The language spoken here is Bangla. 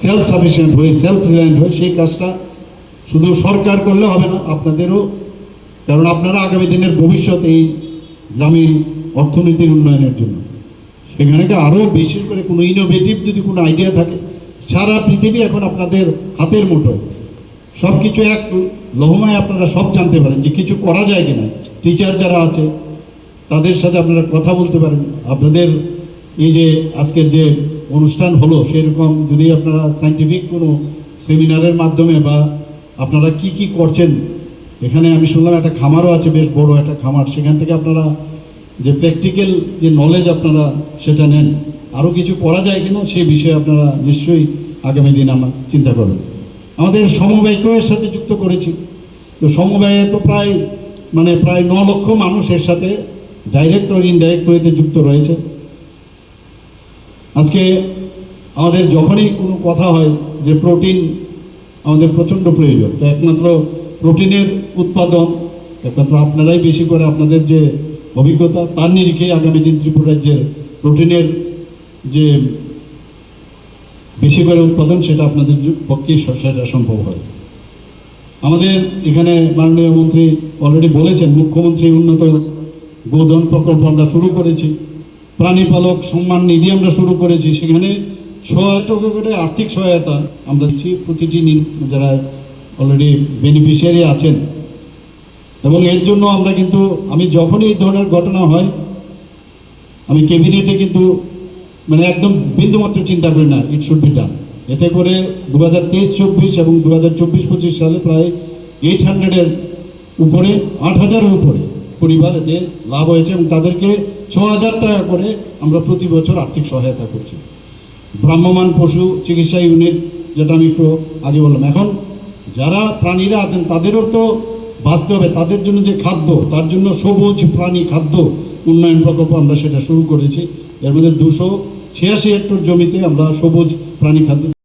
সেলফ সাফিসিয়েন্ট হয়ে সেলফ রিলায়েন্ট হয়ে সেই কাজটা শুধু সরকার করলে হবে না, আপনাদেরও। কারণ আপনারা আগামী দিনের ভবিষ্যৎ এই গ্রামীণ অর্থনীতির উন্নয়নের জন্য। সেখানে আরও বেশি করে কোনো ইনোভেটিভ যদি কোনো আইডিয়া থাকে, সারা পৃথিবী এখন আপনাদের হাতের মুঠোয় সব কিছু এক, লহমায় আপনারা সব জানতে পারেন যে কিছু করা যায় কিনা। টিচার যারা আছে, তাদের সাথে আপনারা কথা বলতে পারেন। আপনাদের এই যে আজকের যে অনুষ্ঠান হলো, সেরকম যদি আপনারা সাইন্টিফিক কোনো সেমিনারের মাধ্যমে বা আপনারা কি কি করছেন, এখানে আমি শুনলাম একটা খামারও আছে, বেশ বড় একটা খামার। সেখান থেকে আপনারা যে প্র্যাকটিক্যাল যে নলেজ আপনারা সেটা নেন। আরও কিছু করা যায় কিনা সেই বিষয়ে আপনারা নিশ্চয়ই আগামী দিন আমার চিন্তা করবেন। আমাদের সমবায়কেও এর সাথে যুক্ত করেছি। তো সমবায়ে তো প্রায় মানে প্রায় ন লক্ষ মানুষ এর সাথে ডাইরেক্ট ও ইনডাইরেক্ট ওয়েতে যুক্ত রয়েছে। আজকে আমাদের যখনই কোনো কথা হয় যে প্রোটিন আমাদের প্রচণ্ড প্রয়োজন, তো একমাত্র প্রোটিনের উৎপাদন, একমাত্র আপনারাই বেশি করে আপনাদের যে অভিজ্ঞতা, তার নিরিখে আগামী দিন ত্রিপুরা রাজ্যের প্রোটিনের যে বেশি করে উৎপাদন, সেটা আপনাদের পক্ষে সেটা সম্ভব হয়। আমাদের এখানে মাননীয় মন্ত্রী অলরেডি বলেছেন, মুখ্যমন্ত্রী উন্নত গোধন প্রকল্প আমরা শুরু করেছি। প্রাণীপালক সম্মান নিধি আমরা শুরু করেছি। সেখানে সহায়তা করে আর্থিক সহায়তা আমরা দিচ্ছি। প্রতিটি যারা অলরেডি বেনিফিশিয়ারি আছেন। এবং এর জন্য আমরা কিন্তু, আমি যখনই এই ধরনের ঘটনা হয়, আমি ক্যাবিনেটে কিন্তু মানে একদম বিন্দুমাত্র চিন্তা করি না ইট শুড বি ডান এতে করে দু হাজার তেইশ, চব্বিশ এবং দু হাজার চব্বিশ, পঁচিশ সালে প্রায় এইট হান্ড্রেডের উপরে, আট হাজারের উপরে পরিবার এতে লাভ হয়েছে এবং তাদেরকে ছ হাজার টাকা করে আমরা প্রতি বছর আর্থিক সহায়তা করছি। ভ্রাম্যমান পশু চিকিৎসা ইউনিট, যেটা আমি একটু আগে বললাম। এখন যারা প্রাণীরা আছেন, তাদেরও তো বাঁচতে হবে। তাদের জন্য যে খাদ্য, তার জন্য সবুজ প্রাণী খাদ্য উন্নয়ন প্রকল্প আমরা সেটা শুরু করেছি। এর মধ্যে দুশো ছিয়াশি হেক্টর জমিতে আমরা সবুজ প্রাণী খাদ্য